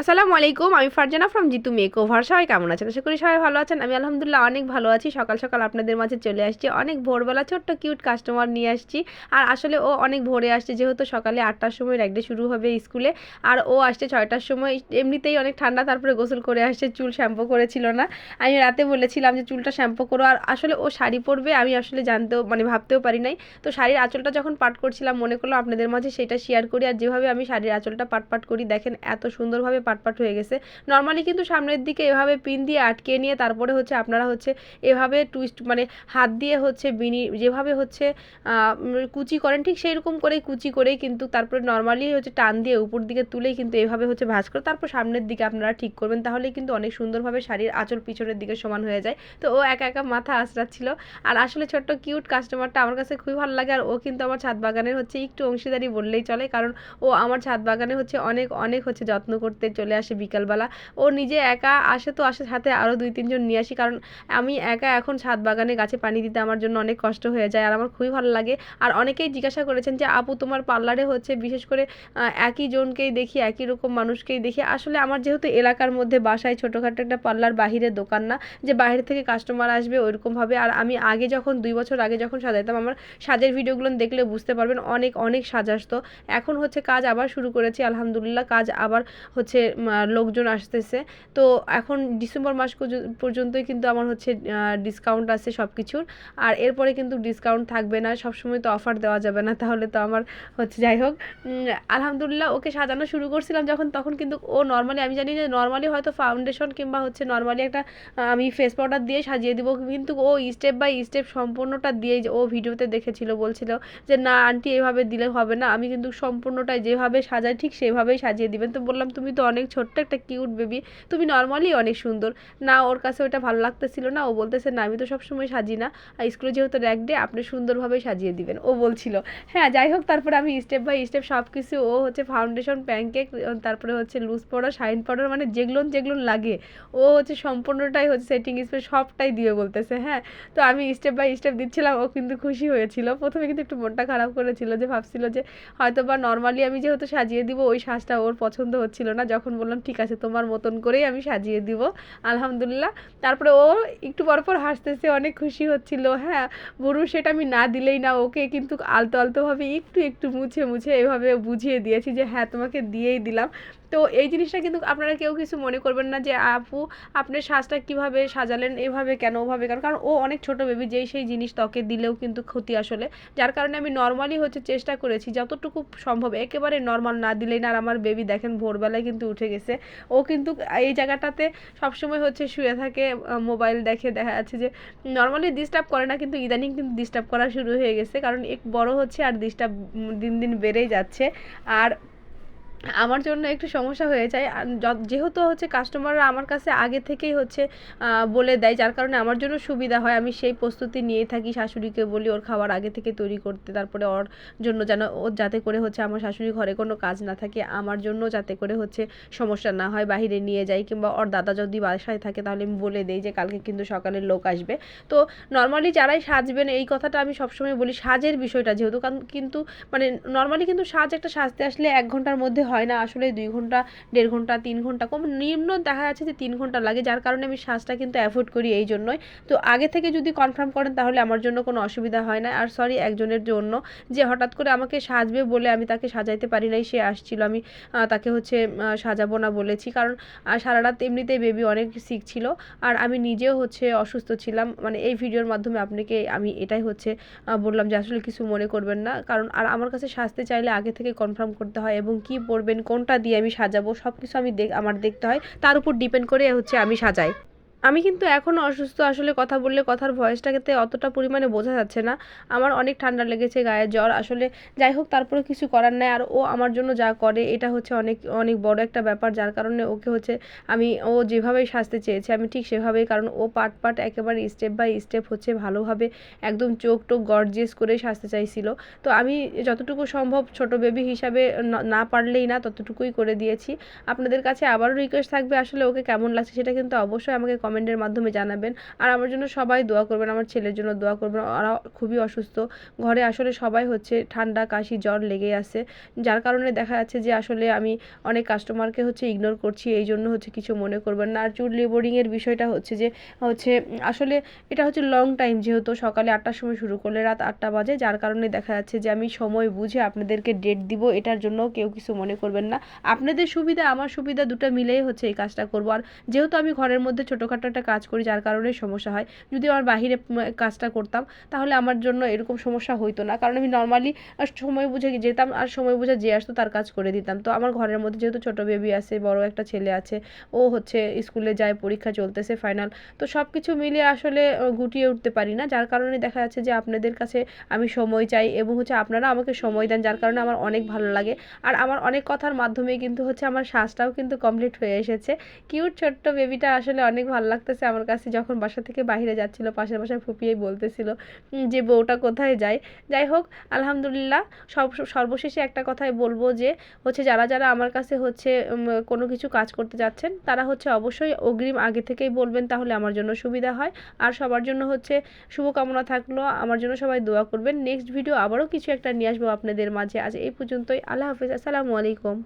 আসসালামু আলাইকুম, আমি Farzana from Jitu make over সবাই কেমন আছেন? আশা করি সবাই ভালো আছেন। আমি আলহামদুলিল্লাহ অনেক ভালো আছি। সকাল সকাল আপনাদের মাঝে চলে আসছি। অনেক ভোরবেলা ছোট্ট কিউট কাস্টমার নিয়ে আসছি। আর আসলে ও অনেক ভোরে আসছে, যেহেতু সকালে আটটার সময় রাইডে শুরু হবে স্কুলে। আর ও আসছে ছয়টার সময়। এমনিতেই অনেক ঠান্ডা, তারপরে গোসল করে আসছে। চুল শ্যাম্পু করেছিল না। আমি রাতে বলেছিলাম যে, চুলটা শ্যাম্পু করো। আর আসলে ও শাড়ি পরবে, আমি আসলে জানতেও মানে ভাবতেও পারি নাই। তো শাড়ির আঁচলটা যখন পাট করছিলাম, মনে করল আপনাদের মাঝে সেটা শেয়ার করি। আর যেভাবে আমি শাড়ির আঁচলটা পাট পাট করি, দেখেন এত সুন্দরভাবে পাট পাট হয়ে গেছে। নর্মালি কিন্তু সামনের দিকে এভাবে পিন দিয়ে আটকে নিয়ে তারপরে হচ্ছে আপনারা হচ্ছে এভাবে টুইস্ট মানে হাত দিয়ে হচ্ছে বিনি যেভাবে হচ্ছে কুচি করেন ঠিক সেই রকম করেই কুচি করেই কিন্তু তারপরে নর্মালি হচ্ছে টান দিয়ে উপর দিকে তুলেই কিন্তু এভাবে হচ্ছে ভাঁজ করে তারপর সামনের দিকে আপনারা ঠিক করবেন। তাহলে কিন্তু অনেক সুন্দরভাবে শাড়ির আঁচল পিছনের দিকে সমান হয়ে যায়। তো ও একা একা মাথা আঁচড়াচ্ছিল। আর আসলে ছোট্ট কিউট কাস্টমারটা আমার কাছে খুবই ভালো লাগে। আর ও কিন্তু আমার ছাদ বাগানের হচ্ছে একটু অংশীদারি বললেই চলে। কারণ ও আমার ছাদ বাগানে হচ্ছে অনেক অনেক হচ্ছে যত্ন করতে চলে আসে বিকালবেলা। ও নিজে একা আসে তো, আসে সাথে আরও দুই তিনজন নিয়ে আসি। কারণ আমি একা এখন ছাদ বাগানে গাছে পানি দিতে আমার জন্য অনেক কষ্ট হয়ে যায় আর আমার খুবই ভালো লাগে। আর অনেকেই জিজ্ঞাসা করেছেন যে, আপু, তোমার পার্লারে হচ্ছে বিশেষ করে একই জনকেই দেখি, একই রকম মানুষকেই দেখি? আসলে আমার যেহেতু এলাকার মধ্যে বাসায় ছোটোখাটো একটা পার্লার বাহিরের দোকান না, যে বাইরে থেকে কাস্টমার আসবে ওইরকমভাবে আর আমি আগে যখন, দুই বছর আগে যখন সাজাইতাম, আমার সাজের ভিডিওগুলো দেখলে বুঝতে পারবেন অনেক অনেক সাজ আসতো। এখন হচ্ছে কাজ আবার শুরু করেছি, আলহামদুলিল্লাহ। কাজ আবার হচ্ছে লোকজন আসতেছে। তো এখন ডিসেম্বর মাস পর্যন্তই কিন্তু আমার হচ্ছে ডিসকাউন্ট আছে সব কিছুর আর এরপরে কিন্তু ডিসকাউন্ট থাকবে না সব সময় তো অফার দেওয়া যাবে না। তাহলে তো আমার হচ্ছে, যাই হোক। আলহামদুলিল্লাহ ওকে সাজানো শুরু করছিলাম যখন, তখন কিন্তু ও নর্মালি আমি জানি যে নর্মালি হয়তো ফাউন্ডেশন কিংবা হচ্ছে নর্মালি একটা আমি ফেস পাউডার দিয়ে সাজিয়ে দিব। কিন্তু ও স্টেপ বাই স্টেপ সম্পূর্ণটা দিয়েই ও ভিডিওতে দেখেছিল, বলছিল যে, না আন্টি এভাবে দিলে হবে না। আমি কিন্তু সম্পূর্ণটাই যেভাবে সাজাই, ঠিক সেভাবেই সাজিয়ে দিবেন। তো বললাম, তুমি তো অনেক ছোট্ট একটা কিউট বেবি তুমি নর্মালি অনেক সুন্দর। না, ওর কাছে ওটা ভালো লাগতেছিল না, ও বলতেছে, না, আমি তো সবসময় সাজি না। আর স্কুলে যেহেতু র্যাক ডে আপনি সুন্দরভাবে সাজিয়ে দিবেন, ও বলছিল। হ্যাঁ যাই হোক, তারপরে আমি স্টেপ বাই স্টেপ সব কিছু ও হচ্ছে ফাউন্ডেশন প্যানকেক তারপরে হচ্ছে লুজ পাউডার শাইন পাউডার মানে যেগুলো যেগুলো লাগে, ও হচ্ছে সম্পূর্ণটাই হচ্ছে সেটিং স্প্রে সবটাই দিয়ে বলতেছে হ্যাঁ। তো আমি স্টেপ বাই স্টেপ দিচ্ছিলাম, ও কিন্তু খুশি হয়েছিল। প্রথমে কিন্তু একটু মনটা খারাপ করেছিল যে, ভাবছিল যে হয়তো বা নর্মালি আমি যেহেতু সাজিয়ে দিব, ওই সাজটা ওর পছন্দ হচ্ছিল না। যখন বললাম, ঠিক আছে, তোমার মতন করেই আমি সাজিয়ে দিব। আলহামদুলিল্লাহ। তারপরে ও একটু পর পর হাসতেছে, অনেক খুশি হচ্ছিল। হ্যাঁ বুড়ু সেটা আমি না দিলেই না, ওকে কিন্তু আলতো আলতোভাবে একটু একটু মুছে মুছে এভাবে বুঝিয়ে দিয়েছি যে হ্যাঁ তোমাকে দিয়েই দিলাম। তো এই জিনিসটা কিন্তু আপনারা কেউ কিছু মনে করবেন না যে, আপু, আপনি সাজটা কীভাবে সাজালেন, এভাবে কেন, ওভাবে কেন? কারণ ও অনেক ছোট বেবি যেই সেই জিনিস ত্বকে দিলেও কিন্তু ক্ষতি আসলে। যার কারণে আমি নর্মালি হচ্ছে চেষ্টা করেছি, যতটুকু সম্ভব, একেবারে নর্মাল না দিলেই না। আর আমার বেবি দেখেন, ভোরবেলায় কিন্তু উঠে গেছে। ও কিন্তু এই জায়গাটাতে সবসময় হচ্ছে শুয়ে থাকে মোবাইল দেখে। দেখা যাচ্ছে যে নর্মালি ডিস্টার্ব করে না, কিন্তু ইদানিং কিন্তু ডিস্টার্ব করা শুরু হয়ে গেছে। কারণ এক বড় হচ্ছে আর ডিস্টার্ব দিন দিন বেড়েই যাচ্ছে। আর আমার জন্য একটু সমস্যা হয়ে যায়। যেহেতু হচ্ছে কাস্টমাররা আমার কাছে আগে থেকেই হচ্ছে বলে দেয়, যার কারণে আমার জন্য সুবিধা হয়। আমি সেই প্রস্তুতি নিয়ে থাকি, শাশুড়িকে বলি, ওর খাবার আগে থেকে তৈরি করতে, তারপরে ওর জন্য যেন ও যাতে করে হচ্ছে আমার শাশুড়ি ঘরে কোনো কাজ না থাকে, আমার জন্য যাতে করে হচ্ছে সমস্যা না হয়, বাহিরে নিয়ে যাই কিংবা ওর দাদা যদি বাসায় থাকে, তাহলে আমি বলে দিই যে, কালকে কিন্তু সকালে লোক আসবে। তো নর্মালি যারাই সাজবেন, এই কথাটা আমি সবসময় বলি, সাজের বিষয়টা যেহেতু, কারণ কিন্তু মানে নর্মালি কিন্তু সাজ একটা সাজতে আসলে এক ঘণ্টার মধ্যে হয় না। আসলে দুই ঘণ্টা, দেড় ঘণ্টা, তিন ঘণ্টা কম নিম্ন দেখা যাচ্ছে যে তিন ঘণ্টা লাগে। যার কারণে আমি শ্বাসটা কিন্তু অ্যাভয়েড করি এই জন্যই। তো আগে থেকে যদি কনফার্ম করেন তাহলে আমার জন্য কোনো অসুবিধা হয় না। আর সরি একজনের জন্য যে হঠাৎ করে আমাকে সাজবে বলে আমি তাকে সাজাইতে পারি নাই, সে আসছিল। আমি তাকে হচ্ছে সাজাবো না বলেছি। কারণ সারা রাত এমনিতেই বেবি অনেক সিক ছিল। আর আমি নিজেও হচ্ছে অসুস্থ ছিলাম। মানে এই ভিডিওর মাধ্যমে আপনাকে আমি এটাই হচ্ছে বললাম যে আসলে কিছু মনে করবেন না। কারণ, আর আমার কাছে সাজতে চাইলে আগে থেকে কনফার্ম করতে হয় এবং কী কি পরবেন কোনটা দিয়ে আমি সাজাবো সব কিছু আমি দেখ আমার দেখতে হয়। তার উপর ডিপেন্ড করে হচ্ছে আমি সাজাই। আমি কিন্তু এখনও অসুস্থ। আসলে কথা বললে কথার ভয়েসটাকে অতটা পরিমাণে বোঝা যাচ্ছে না। আমার অনেক ঠান্ডা লেগেছে, গায়ে জ্বর। আসলে যাই হোক তারপরে কিছু করার নেই। আর ও আমার জন্য যা করে, এটা হচ্ছে অনেক অনেক বড় একটা ব্যাপার। যার কারণে ওকে হচ্ছে আমি, ও যেভাবেই সাজতে চেয়েছে, আমি ঠিক সেভাবেই, কারণ ও পাট পাট একেবারে স্টেপ বাই স্টেপ হচ্ছে ভালোভাবে একদম চোখ টোক গর্জিয়াস করে সাজতে চাইছিল। তো আমি যতটুকু সম্ভব ছোট বেবি হিসাবে না পারলেই না, ততটুকুই করে দিয়েছি। আপনাদের কাছে আবারও রিকোয়েস্ট থাকবে আসলে ওকে কেমন লাগছে সেটা কিন্তু অবশ্যই আমাকে কমেন্টের মাধ্যমে জানাবেন। আর আমার জন্য সবাই দোয়া করবেন, আমার ছেলের জন্য দোয়া করবেন। ওরা খুবই অসুস্থ। ঘরে আসলে সবাই হচ্ছে ঠান্ডা, কাশি, জ্বর লেগে আছে। যার কারণে দেখা যাচ্ছে যে আসলে আমি অনেক কাস্টমারকে হচ্ছে ইগনোর করছি, এই জন্য হচ্ছে কিছু মনে করবেন না। আর চুল লেবরিংয়ের বিষয়টা হচ্ছে যে, হচ্ছে আসলে এটা হচ্ছে লং টাইম যেহেতু সকালে আটটার সময় শুরু করলে রাত আটটা বাজে। যার কারণে দেখা যাচ্ছে যে আমি সময় বুঝে আপনাদেরকে ডেট দিব, এটার জন্য কেউ কিছু মনে করবেন না। আপনাদের সুবিধা, আমার সুবিধা দুটো মিলেই হচ্ছে এই কাজটা করব। আর যেহেতু আমি ঘরের মধ্যে ছোটোখাটো একটা কাজ করি যার কারণে সমস্যা হয়। যদি আমার বাহিরে কাজটা করতাম, তাহলে আমার জন্য এরকম সমস্যা হইতো না। কারণ আমি নর্মালি সময় বুঝে যেতাম আর সময় বুঝে যে আসতো তার কাজ করে দিতাম। তো আমার ঘরের মধ্যে যেহেতু ছোটো বেবি আছে, বড় একটা ছেলে আছে, ও হচ্ছে স্কুলে যায়, পরীক্ষা চলতেছে ফাইনাল তো সব কিছু মিলিয়ে আসলে গুটিয়ে উঠতে পারি না। যার কারণে দেখা যাচ্ছে যে আপনাদের কাছে আমি সময় চাই এবং হচ্ছে আপনারা আমাকে সময় দেন, যার কারণে আমার অনেক ভালো লাগে। আর আমার অনেক কথার মাধ্যমে কিন্তু হচ্ছে আমার শ্বাসটাও কিন্তু কমপ্লিট হয়ে এসেছে। কিউট ছোট্ট বেবিটা আসলে অনেক ভালো লাগতেছে আমার কাছে যখন বাসা থেকে বাইরে যাচ্ছিল, পাশের বাসায় ফুপিয়েই বলতেছিল যে বউটা কোথায় যায়? যাই হোক, আলহামদুলিল্লাহ, সব, সর্বশেষে একটা কথাই বলব যে, হচ্ছে যারা যারা আমার কাছে হচ্ছে কোনো কিছু কাজ করতে যাচ্ছেন, তারা হচ্ছে অবশ্যই অগ্রিম আগে থেকেই বলবেন, তাহলে আমার জন্য সুবিধা হয়। আর সবার জন্য হচ্ছে শুভকামনা থাকল, আমার জন্য সবাই দোয়া করবেন। নেক্সট ভিডিও আবারও কিছু একটা নিয়ে আসব আপনাদের মাঝে। আজ এই পর্যন্তই, আল্লাহ হাফিজ, আসসালামু আলাইকুম।